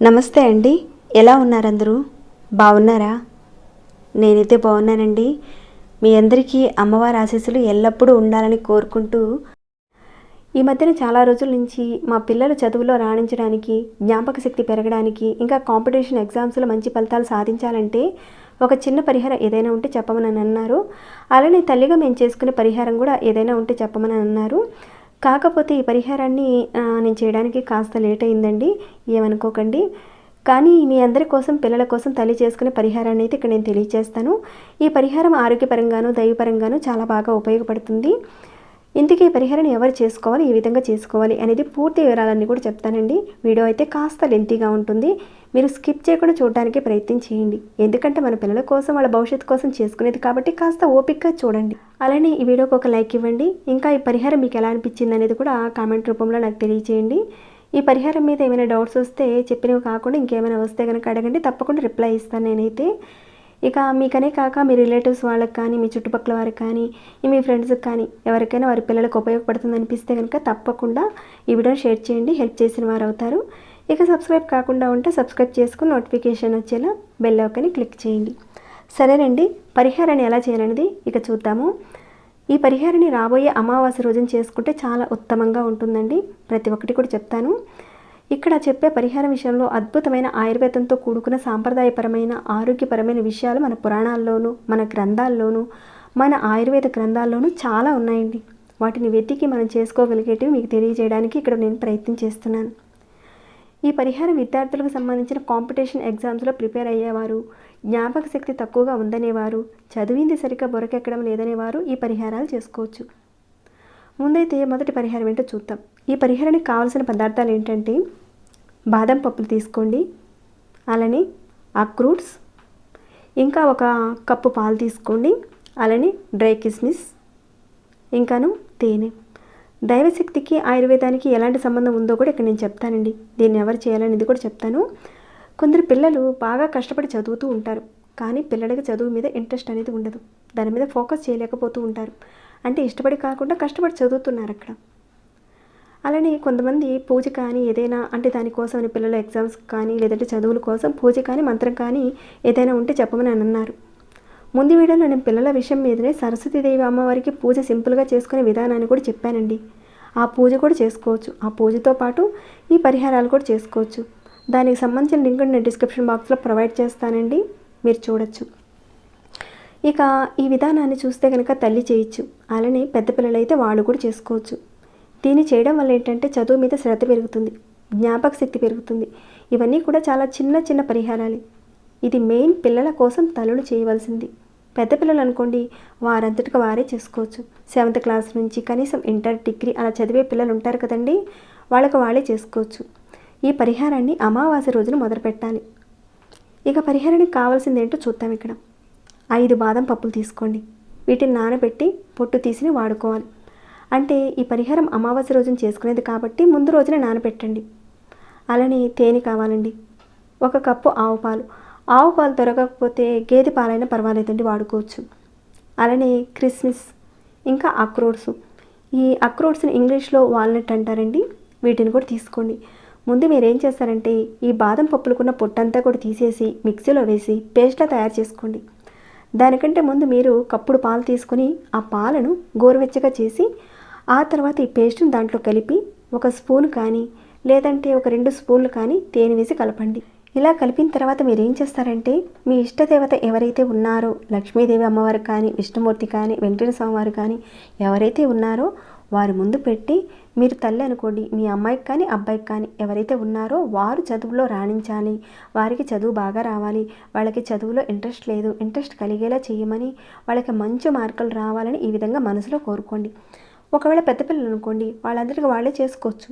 నమస్తే అండి. ఎలా ఉన్నారందరూ? బాగున్నారా? నేనైతే బాగున్నానండి. మీ అందరికీ అమ్మవారి ఆశీస్సులు ఎల్లప్పుడూ ఉండాలని కోరుకుంటూ ఈ మధ్యన చాలా రోజుల నుంచి మా పిల్లలు చదువులో రాణించడానికి జ్ఞాపక శక్తి పెరగడానికి ఇంకా కాంపిటీషన్ ఎగ్జామ్స్లో మంచి ఫలితాలు సాధించాలంటే ఒక చిన్న పరిహారం ఏదైనా ఉంటే చెప్పమని అన్నారు. అలానే తల్లిగా మేము చేసుకునే పరిహారం కూడా ఏదైనా ఉంటే చెప్పమని అన్నారు. కాకపోతే ఈ పరిహారాన్ని నేను చేయడానికి కాస్త లేట్ అయిందండి. ఏమనుకోకండి. కానీ మీ అందరి కోసం పిల్లల కోసం తల్లి చేసుకునే పరిహారాన్ని అయితే ఇక్కడ నేను తెలియజేస్తాను. ఈ పరిహారం ఆరోగ్యపరంగాను దైవపరంగాను చాలా బాగా ఉపయోగపడుతుంది. ఇంతకీ ఈ పరిహారాన్ని ఎవరు చేసుకోవాలి ఏ విధంగా చేసుకోవాలి అనేది పూర్తి వివరాలన్నీ కూడా చెప్తానండి. వీడియో అయితే కాస్త లెంతీగా ఉంటుంది. మీరు స్కిప్ చేయకుండా చూడడానికి ప్రయత్నం చేయండి. ఎందుకంటే మన పిల్లల కోసం వాళ్ళ భవిష్యత్తు కోసం చేసుకునేది కాబట్టి కాస్త ఓపికగా చూడండి. అలానే ఈ వీడియోకి ఒక లైక్ ఇవ్వండి. ఇంకా ఈ పరిహారం మీకు ఎలా అనిపించింది అనేది కూడా కామెంట్ రూపంలో నాకు తెలియచేయండి. ఈ పరిహారం మీద ఏమైనా డౌట్స్ వస్తే చెప్పినవి కాకుండా ఇంకేమైనా వస్తే కనుక అడగండి. తప్పకుండా రిప్లై ఇస్తాను నేనైతే. ఇక మీకనే కాక మీ రిలేటివ్స్ వాళ్ళకి కానీ మీ చుట్టుపక్కల వారికి కానీ మీ ఫ్రెండ్స్కి కానీ ఎవరికైనా వారి పిల్లలకు ఉపయోగపడుతుంది అనిపిస్తే కనుక తప్పకుండా ఈ వీడియోని షేర్ చేయండి. హెల్ప్ చేసిన వారు అవుతారు. ఇక సబ్స్క్రైబ్ కాకుండా ఉంటే సబ్స్క్రైబ్ చేసుకుని నోటిఫికేషన్ వచ్చేలా బెల్ ఐకాన్ని క్లిక్ చేయండి. సరేనండి పరిహారాన్ని ఎలా చేయాలనేది ఇక చూద్దాము. ఈ పరిహారాన్ని రాబోయే అమావాస్య రోజున చేసుకుంటే చాలా ఉత్తమంగా ఉంటుందండి. ప్రతి ఒక్కటి కూడా చెప్తాను. ఇక్కడ చెప్పే పరిహారం విషయంలో అద్భుతమైన ఆయుర్వేదంతో కూడుకున్న సాంప్రదాయపరమైన ఆరోగ్యపరమైన విషయాలు మన పురాణాల్లోనూ మన గ్రంథాల్లోనూ మన ఆయుర్వేద గ్రంథాల్లోనూ చాలా ఉన్నాయండి. వాటిని వెతికి మనం చేసుకోగలిగేటివి మీకు తెలియజేయడానికి ఇక్కడ నేను ప్రయత్నం చేస్తున్నాను. ఈ పరిహారం విద్యార్థులకు సంబంధించిన కాంపిటీషన్ ఎగ్జామ్స్లో ప్రిపేర్ అయ్యేవారు. జ్ఞాపక శక్తి తక్కువగా ఉందనేవారు. చదివింది సరిగ్గా బొరకెక్కడం లేదనేవారు ఈ పరిహారాలు చేసుకోవచ్చు. ముందైతే మొదటి పరిహారం ఏంటో చూద్దాం. ఈ పరిహారానికి కావాల్సిన పదార్థాలు ఏంటంటే బాదం పప్పులు తీసుకోండి అలానే అక్రూట్స్ ఇంకా ఒక కప్పు పాలు తీసుకోండి అలానే డ్రై కిస్మిస్ ఇంకాను తేనె. దైవశక్తికి ఆయుర్వేదానికి ఎలాంటి సంబంధం ఉందో కూడా ఇక్కడ నేను చెప్తానండి. దీన్ని ఎవరు చేయాలనేది కూడా చెప్తాను. కొందరు పిల్లలు బాగా కష్టపడి చదువుతూ ఉంటారు. కానీ పిల్లలకి చదువు మీద ఇంట్రెస్ట్ అనేది ఉండదు. దాని మీద ఫోకస్ చేయలేకపోతూ ఉంటారు. అంటే ఇష్టపడి కాకుండా కష్టపడి చదువుతున్నారు అక్కడ. అలానే కొంతమంది పూజ కానీ ఏదైనా అంటే దానికోసం అని పిల్లల ఎగ్జామ్స్ కానీ లేదంటే చదువుల కోసం పూజ కానీ మంత్రం కానీ ఏదైనా ఉంటే చెప్పమని అని అన్నారు. ముందు వీడియోలో నేను పిల్లల విషయం మీదనే సరస్వతీదేవి అమ్మవారికి పూజ సింపుల్గా చేసుకునే విధానాన్ని కూడా చెప్పానండి. ఆ పూజ కూడా చేసుకోవచ్చు. ఆ పూజతో పాటు ఈ పరిహారాలు కూడా చేసుకోవచ్చు. దానికి సంబంధించిన లింక్ నేను డిస్క్రిప్షన్ బాక్స్లో ప్రొవైడ్ చేస్తానండి. మీరు చూడొచ్చు. ఇక ఈ విధానాన్ని చూస్తే కనుక తల్లి చేయొచ్చు. అలానే పెద్ద పిల్లలైతే వాళ్ళు కూడా చేసుకోవచ్చు. దీన్ని చేయడం వల్ల ఏంటంటే చదువు మీద శ్రద్ధ పెరుగుతుంది. జ్ఞాపక శక్తి పెరుగుతుంది. ఇవన్నీ కూడా చాలా చిన్న చిన్న పరిహారాలే. ఇది మెయిన్ పిల్లల కోసం తల్లులు చేయవలసింది. పెద్ద పిల్లలు అనుకోండి వారంతటికి వారే చేసుకోవచ్చు. సెవెంత్ క్లాస్ నుంచి కనీసం ఇంటర్ డిగ్రీ అలా చదివే పిల్లలు ఉంటారు కదండి వాళ్ళకి వాళ్ళే చేసుకోవచ్చు. ఈ పరిహారాన్ని అమావాస్య రోజున మొదలు పెట్టాలి ఇక పరిహారానికి కావాల్సింది ఏంటో చూద్దాం ఇక్కడ. ఐదు బాదం పప్పులు తీసుకోండి. వీటిని నానబెట్టి పొట్టు తీసి వాడుకోవాలి. అంటే ఈ పరిహారం అమావాస్య రోజున చేసుకునేది కాబట్టి ముందు రోజున నానబెట్టండి. అలానే తేనె కావాలండి. ఒక కప్పు ఆవు పాలు. ఆవు పాలు దొరకకపోతే గేదె పాలైనా పర్వాలేదండి వాడుకోవచ్చు. అలానే క్రిస్మస్ ఇంకా అక్రోడ్స్. ఈ అక్రోడ్స్ని ఇంగ్లీష్లో వాల్నట్ అంటారండి. వీటిని కూడా తీసుకోండి. ముందు మీరు ఏం చేస్తారంటే ఈ బాదం పప్పులకున్న పొట్టంతా కూడా తీసేసి మిక్సీలో వేసి పేస్ట్లా తయారు చేసుకోండి. దానికంటే ముందు మీరు కప్పుడు పాలు తీసుకొని ఆ పాలను గోరువెచ్చగా చేసి ఆ తర్వాత ఈ పేస్ట్ని దాంట్లో కలిపి ఒక స్పూన్ కానీ లేదంటే ఒక రెండు స్పూన్లు కానీ తేనె వేసి కలపండి. ఇలా కలిపిన తర్వాత మీరు ఏం చేస్తారంటే మీ ఇష్టదేవత ఎవరైతే ఉన్నారో లక్ష్మీదేవి అమ్మవారు కానీ విష్ణుమూర్తి కానీ వెంకటేశ్వర స్వామివారు కానీ ఎవరైతే ఉన్నారో వారి ముందు పెట్టి మీరు తల్లి అనుకోండి మీ అమ్మాయికి కానీ అబ్బాయికి కానీ ఎవరైతే ఉన్నారో వారు చదువులో రాణించాలి. వారికి చదువు బాగా రావాలి. వాళ్ళకి చదువులో ఇంట్రెస్ట్ లేదు. ఇంట్రెస్ట్ కలిగేలా చేయమని వాళ్ళకి మంచి మార్కులు రావాలని ఈ విధంగా మనసులో కోరుకోండి. ఒకవేళ పెద్ద పిల్లలు అనుకోండి వాళ్ళందరికీ వాళ్ళే చేసుకోవచ్చు.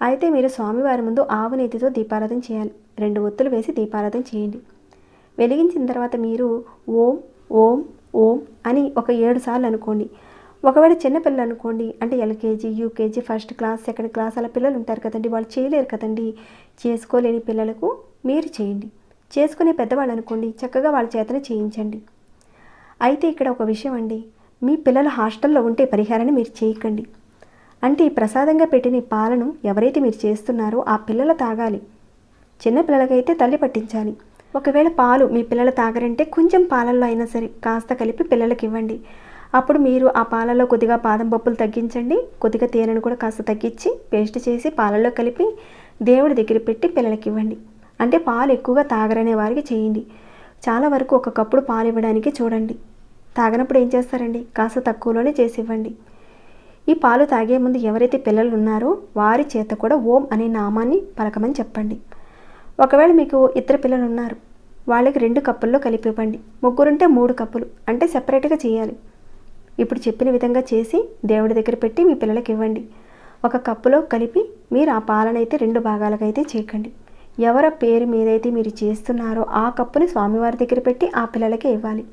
అయితే మీరు స్వామివారి ముందు ఆవు నేతితో దీపారాధన చేయాలి. రెండు ఒత్తులు వేసి దీపారాధన చేయండి. వెలిగించిన తర్వాత మీరు ఓం ఓం ఓం అని ఒక ఏడు సార్లు అనుకోండి. ఒకవేళ చిన్నపిల్లలు అనుకోండి అంటే LKG UKG first class second class అలా పిల్లలు ఉంటారు కదండి వాళ్ళు చేయలేరు కదండి. చేసుకోలేని పిల్లలకు మీరు చేయండి. చేసుకునే పెద్దవాళ్ళు అనుకోండి చక్కగా వాళ్ళ చేతనే చేయించండి. అయితే ఇక్కడ ఒక విషయం అండి మీ పిల్లలు హాస్టల్లో ఉంటే పరిహారాన్ని మీరు చేయకండి. అంటే ఈ ప్రసాదంగా పెట్టిన పాలను ఎవరైతే మీరు చేస్తున్నారో ఆ పిల్లలు తాగాలి. చిన్న పిల్లలకైతే తల్లి పట్టించాలి. ఒకవేళ పాలు మీ పిల్లలు తాగరంటే కొంచెం పాలల్లో అయినా సరే కాస్త కలిపి పిల్లలకి ఇవ్వండి. అప్పుడు మీరు ఆ పాలలో కొద్దిగా బాదం పప్పులు తగ్గించండి. కొద్దిగా తేనెను కూడా కాస్త తగ్గించి పేస్ట్ చేసి పాలల్లో కలిపి దేవుడి దగ్గర పెట్టి పిల్లలకి ఇవ్వండి. అంటే పాలు ఎక్కువగా తాగరనే వారికి చేయండి. చాలా వరకు ఒక కప్పుడు పాలు ఇవ్వడానికి చూడండి. తాగనప్పుడు ఏం చేస్తారండి? కాస్త తక్కువలోనే చేసి ఇవ్వండి. ఈ పాలు తాగే ముందు ఎవరైతే పిల్లలు ఉన్నారో వారి చేత కూడా ఓం అనే నామాన్ని పలకమని చెప్పండి. ఒకవేళ మీకు ఇద్దరు పిల్లలు ఉన్నారు వాళ్ళకి రెండు కప్పుల్లో కలిపి ఇవ్వండి ముగ్గురుంటే మూడు కప్పులు అంటే సెపరేట్గా చేయాలి. ఇప్పుడు చెప్పిన విధంగా చేసి దేవుడి దగ్గర పెట్టి మీ పిల్లలకి ఇవ్వండి. ఒక కప్పులో కలిపి మీరు ఆ పాలనైతే రెండు భాగాలకైతే చేయకండి. ఎవరి పేరు మీదైతే మీరు చేస్తున్నారో ఆ కప్పుని స్వామివారి దగ్గర పెట్టి ఆ పిల్లలకే ఇవ్వాలి.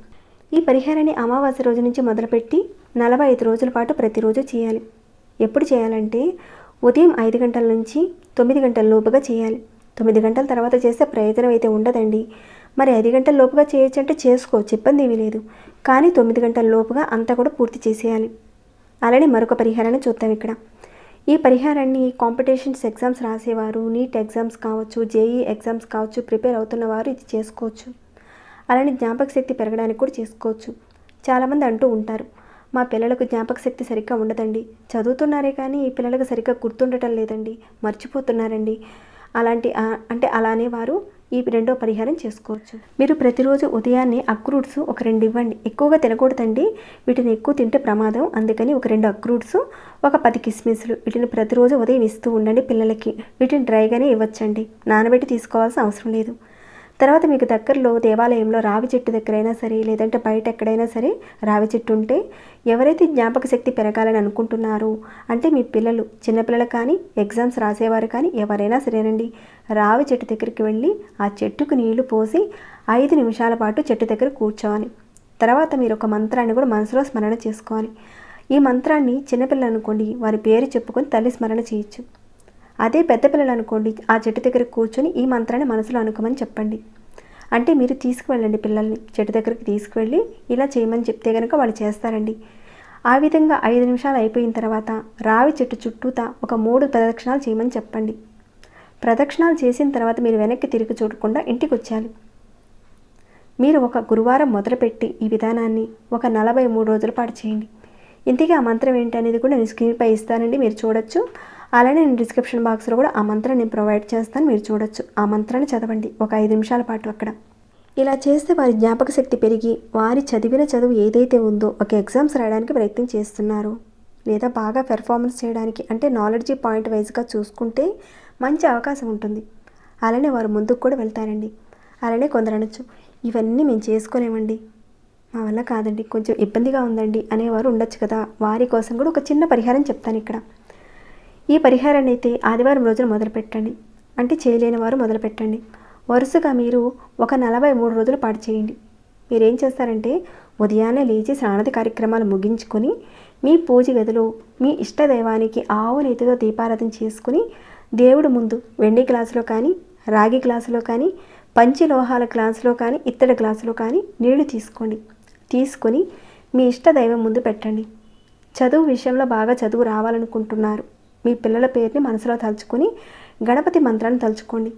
ఈ పరిహారాన్ని అమావాస్య రోజు నుంచి మొదలుపెట్టి నలభై ఐదు రోజుల పాటు ప్రతిరోజు చేయాలి. ఎప్పుడు చేయాలంటే ఉదయం ఐదు గంటల నుంచి తొమ్మిది గంటల లోపుగా చేయాలి. తొమ్మిది గంటల తర్వాత చేస్తే ప్రయోజనం అయితే ఉండదండి. మరి ఐదు గంటల లోపుగా చేయొచ్చు అంటే చేసుకోవచ్చు ఇబ్బంది ఏమీ లేదు. కానీ తొమ్మిది గంటల లోపుగా అంతా కూడా పూర్తి చేసేయాలి. అలానే మరొక పరిహారాన్ని చూద్దాం ఇక్కడ. ఈ పరిహారాన్ని కాంపిటీషన్స్ ఎగ్జామ్స్ రాసేవారు నీట్ ఎగ్జామ్స్ కావచ్చు జేఈ ఎగ్జామ్స్ కావచ్చు ప్రిపేర్ అవుతున్న వారు ఇది చేసుకోవచ్చు. అలానే జ్ఞాపక శక్తి పెరగడానికి కూడా చేసుకోవచ్చు. చాలామంది అంటూ ఉంటారు మా పిల్లలకు జ్ఞాపక శక్తి సరిగ్గా ఉండదండి. చదువుతున్నారే కానీ ఈ పిల్లలకు సరిగ్గా గుర్తుండటం లేదండి. మర్చిపోతున్నారండి. అలాంటి అంటే అలానే వారు ఈ రెండో పరిహారం చేసుకోవచ్చు. మీరు ప్రతిరోజు ఉదయాన్నే అక్రూట్స్ ఒక రెండు ఇవ్వండి. ఎక్కువగా తినకూడదండి. వీటిని ఎక్కువ తింటే ప్రమాదం. అందుకని ఒక రెండు అక్రూట్స్ ఒక పది కిస్మిస్లు వీటిని ప్రతిరోజు ఉదయం ఇస్తూ ఉండండి పిల్లలకి. వీటిని డ్రైగానే ఇవ్వచ్చండి. నానబెట్టి తీసుకోవాల్సిన అవసరం లేదు. తర్వాత మీకు దగ్గరలో దేవాలయంలో రావి చెట్టు దగ్గరైనా సరే లేదంటే బయట ఎక్కడైనా సరే రావి చెట్టు ఉంటే ఎవరైతే జ్ఞాపక శక్తి పెరగాలని అనుకుంటున్నారో అంటే మీ పిల్లలు చిన్నపిల్లలు కానీ ఎగ్జామ్స్ రాసేవారు కానీ ఎవరైనా సరేనండి. రావి చెట్టు దగ్గరికి వెళ్ళి ఆ చెట్టుకు నీళ్ళు పోసి ఐదు నిమిషాల పాటు చెట్టు దగ్గర కూర్చోవాలి. తర్వాత మీరు ఒక మంత్రాన్ని కూడా మనసులో స్మరణ చేసుకోవాలి. ఈ మంత్రాన్ని చిన్నపిల్లలు అనుకోండి వారి పేరు చెప్పుకొని తల్లి స్మరణ చేయొచ్చు. అదే పెద్ద పిల్లలు అనుకోండి ఆ చెట్టు దగ్గర కూర్చొని ఈ మంత్రాన్ని మనసులో అనుకోమని చెప్పండి. అంటే మీరు తీసుకువెళ్ళండి పిల్లల్ని చెట్టు దగ్గరికి తీసుకువెళ్ళి ఇలా చేయమని చెప్తే కనుక వాళ్ళు చేస్తారండి. ఆ విధంగా ఐదు నిమిషాలు అయిపోయిన తర్వాత రావి చెట్టు చుట్టూతా ఒక మూడు ప్రదక్షిణాలు చేయమని చెప్పండి. ప్రదక్షిణాలు చేసిన తర్వాత మీరు వెనక్కి తిరిగి చూడకుండా ఇంటికి వచ్చాలి మీరు ఒక గురువారం మొదలుపెట్టి ఈ విధానాన్ని ఒక నలభై మూడు రోజుల పాటు చేయండి. ఇంతకీ ఆ మంత్రం ఏంటి అనేది కూడా నేను స్క్రీన్పై ఇస్తానండి మీరు చూడొచ్చు. అలానే నేను డిస్క్రిప్షన్ బాక్స్లో కూడా ఆ మంత్రం నేను ప్రొవైడ్ చేస్తాను మీరు చూడొచ్చు. ఆ మంత్రాన్ని చదవండి. ఒక ఐదు నిమిషాల పాటు అక్కడ. ఇలా చేస్తే వారి జ్ఞాపక శక్తి పెరిగి వారి చదివిన చదువు ఏదైతే ఉందో ఒక ఎగ్జామ్స్ రాయడానికి ప్రయత్నం చేస్తున్నారు. లేదా బాగా పెర్ఫార్మెన్స్ చేయడానికి అంటే నాలెడ్జీ పాయింట్ వైజ్గా చూసుకుంటే మంచి అవకాశం ఉంటుంది. అలానే వారు ముందుకు కూడా వెళ్తారండి. అలానే కొందరు అనొచ్చు ఇవన్నీ మేము చేసుకోలేమండి. మా వల్ల కాదండి. కొంచెం ఇబ్బందిగా ఉందండి అనేవారు ఉండొచ్చు కదా. వారి కోసం కూడా ఒక చిన్న పరిహారం చెప్తాను ఇక్కడ. ఈ పరిహారాన్ని అయితే ఆదివారం రోజున మొదలుపెట్టండి. అంటే చేయలేని వారు మొదలుపెట్టండి. వరుసగా మీరు ఒక నలభై మూడు రోజుల పాటు చేయండి. మీరేం చేస్తారంటే ఉదయాన్నే లేచి స్నానది కార్యక్రమాలు ముగించుకొని మీ పూజ గదిలో మీ ఇష్టదైవానికి ఆవు నెయ్యితో దీపారాధన చేసుకుని దేవుడు ముందు వెండి గ్లాసులో కానీ రాగి గ్లాసులో కానీ పంచలోహాల గ్లాసులో కానీ ఇత్తడి గ్లాసులో కానీ నీళ్ళు తీసుకోండి. తీసుకొని మీ ఇష్ట దైవం ముందు పెట్టండి. చదువు విషయంలో బాగా చదువు రావాలనుకుంటున్నారు. మీ పిల్లల పేరుని మనసులో తలుచుకొని గణపతి మంత్రాన్ని తలుచుకోండి.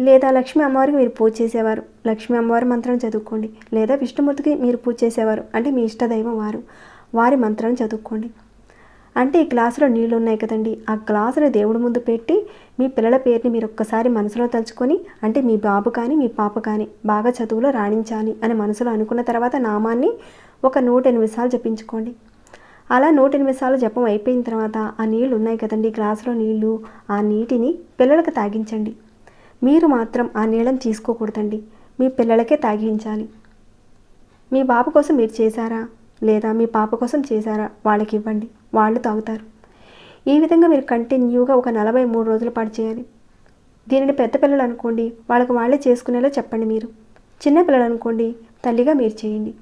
లేదా లక్ష్మీ అమ్మవారికి మీరు పూజ చేసేవారు. లక్ష్మీ అమ్మవారి మంత్రం చదువుకోండి. లేదా విష్ణుమూర్తికి మీరు పూజ చేసేవారు. అంటే మీ ఇష్ట దైవం వారు. వారి మంత్రాన్ని చదువుకోండి. అంటే ఈ గ్లాసులో నీళ్ళు ఉన్నాయి కదండి. ఆ గ్లాసుని దేవుడి ముందు పెట్టి మీ పిల్లల పేరుని మీరు ఒక్కసారి మనసులో తలుచుకొని అంటే మీ బాబు కానీ మీ పాప కానీ బాగా చదువులో రాణించాలి అని మనసులో అనుకున్న తర్వాత నామాన్ని ఒక నూట ఎనిమిది సార్లు జపించుకోండి. అలా నూట ఎనిమిది సార్లు జపం అయిపోయిన తర్వాత ఆ నీళ్ళు ఉన్నాయి కదండి గ్లాసులో నీళ్ళు ఆ నీటిని పిల్లలకు తాగించండి. మీరు మాత్రం ఆ నీళ్ళని తీసుకోకూడదండి. మీ పిల్లలకే తాగించాలి. మీ బాబు కోసం మీరు చేశారా? లేదా మీ పాప కోసం చేశారా? వాళ్ళకి ఇవ్వండి. వాళ్ళు తాగుతారు. ఈ విధంగా మీరు కంటిన్యూగా ఒక నలభై మూడు రోజుల పాటు చేయాలి. దీనిని పెద్ద పిల్లలు అనుకోండి వాళ్ళకి వాళ్ళే చేసుకునేలా చెప్పండి మీరు. చిన్నపిల్లలు అనుకోండి తల్లిగా మీరు చేయండి.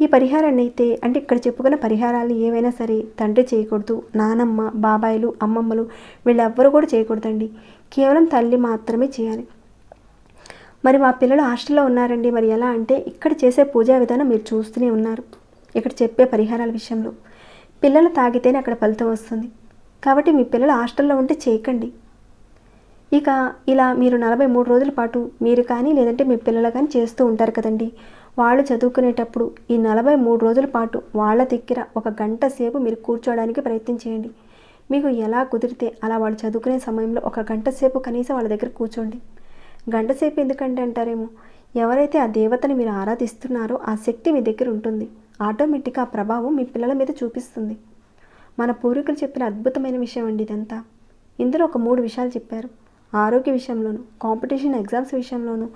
ఈ పరిహారాన్ని అయితే అంటే ఇక్కడ చెప్పుకున్న పరిహారాలు ఏవైనా సరే తండ్రి చేయకూడదు నానమ్మ బాబాయిలు అమ్మమ్మలు వీళ్ళెవ్వరూ కూడా చేయకూడదండి. కేవలం తల్లి మాత్రమే చేయాలి. మరి మా పిల్లలు హాస్టల్లో ఉన్నారండి. మరి ఎలా అంటే ఇక్కడ చేసే పూజా విధానం మీరు చూస్తూనే ఉన్నారు. ఇక్కడ చెప్పే పరిహారాల విషయంలో. పిల్లలు తాగితేనే అక్కడ ఫలితం వస్తుంది. కాబట్టి మీ పిల్లలు హాస్టల్లో ఉంటే చేయకండి. ఇక ఇలా మీరు నలభై మూడు రోజుల పాటు మీరు కానీ లేదంటే మీ పిల్లలు కానీ చేస్తూ ఉంటారు కదండి. వాళ్ళు చదువుకునేటప్పుడు ఈ నలభై మూడు రోజుల పాటు వాళ్ళ దగ్గర ఒక గంట సేపు మీరు కూర్చోవడానికి ప్రయత్నం చేయండి. మీకు ఎలా కుదిరితే అలా వాళ్ళు చదువుకునే సమయంలో ఒక గంట సేపు కనీసం వాళ్ళ దగ్గర కూర్చోండి. గంట సేపు ఎందుకంటే అంటారేమో? ఎవరైతే ఆ దేవతని మీరు ఆరాధిస్తున్నారో ఆ శక్తి మీ దగ్గర ఉంటుంది. ఆటోమేటిక్గా ఆ ప్రభావం మీ పిల్లల మీద చూపిస్తుంది. మన పూర్వీకులు చెప్పిన అద్భుతమైన విషయం అండి ఇదంతా. ఇందులో ఒక మూడు విషయాలు చెప్పారు. ఆరోగ్య విషయంలోను కాంపిటీషన్ ఎగ్జామ్స్ విషయంలోను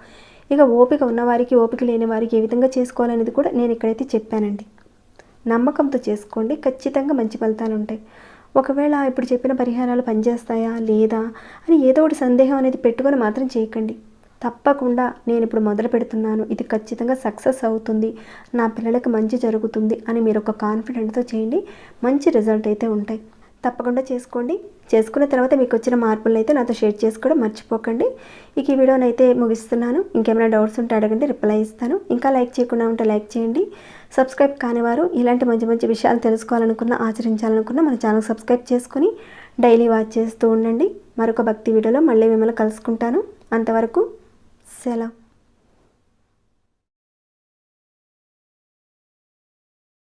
ఇక ఓపిక ఉన్నవారికి ఓపిక లేని వారికి ఏ విధంగా చేసుకోవాలనేది కూడా నేను ఇక్కడైతే చెప్పానండి. నమ్మకంతో చేసుకోండి. ఖచ్చితంగా మంచి ఫలితాలు ఉంటాయి. ఒకవేళ ఇప్పుడు చెప్పిన పరిహారాలు పనిచేస్తాయా? లేదా? అని ఏదో ఒకటి సందేహం అనేది పెట్టుకొని మాత్రం చేయకండి. తప్పకుండా నేను ఇప్పుడు మొదలు పెడుతున్నాను. ఇది ఖచ్చితంగా సక్సెస్ అవుతుంది. నా పిల్లలకు మంచి జరుగుతుంది అని మీరు ఒక కాన్ఫిడెంట్తో చేయండి. మంచి రిజల్ట్ అయితే ఉంటాయి. తప్పకుండా చేసుకోండి. చేసుకున్న తర్వాత మీకు వచ్చిన మార్పులను అయితే నాతో షేర్ చేసుకోవడం మర్చిపోకండి. ఇక ఈ వీడియోని అయితే ముగిస్తున్నాను. ఇంకేమైనా డౌట్స్ ఉంటే అడగండి రిప్లై ఇస్తాను. ఇంకా లైక్ చేయకుండా ఉంటే లైక్ చేయండి. సబ్స్క్రైబ్ కానివారు ఇలాంటి మంచి మంచి విషయాలు తెలుసుకోవాలనుకున్న ఆచరించాలనుకున్న మన ఛానల్ సబ్స్క్రైబ్ చేసుకొని డైలీ వాచ్ చేస్తూ ఉండండి. మరొక భక్తి వీడియోలో మళ్ళీ మిమ్మల్ని కలుసుకుంటాను. అంతవరకు సెలవు.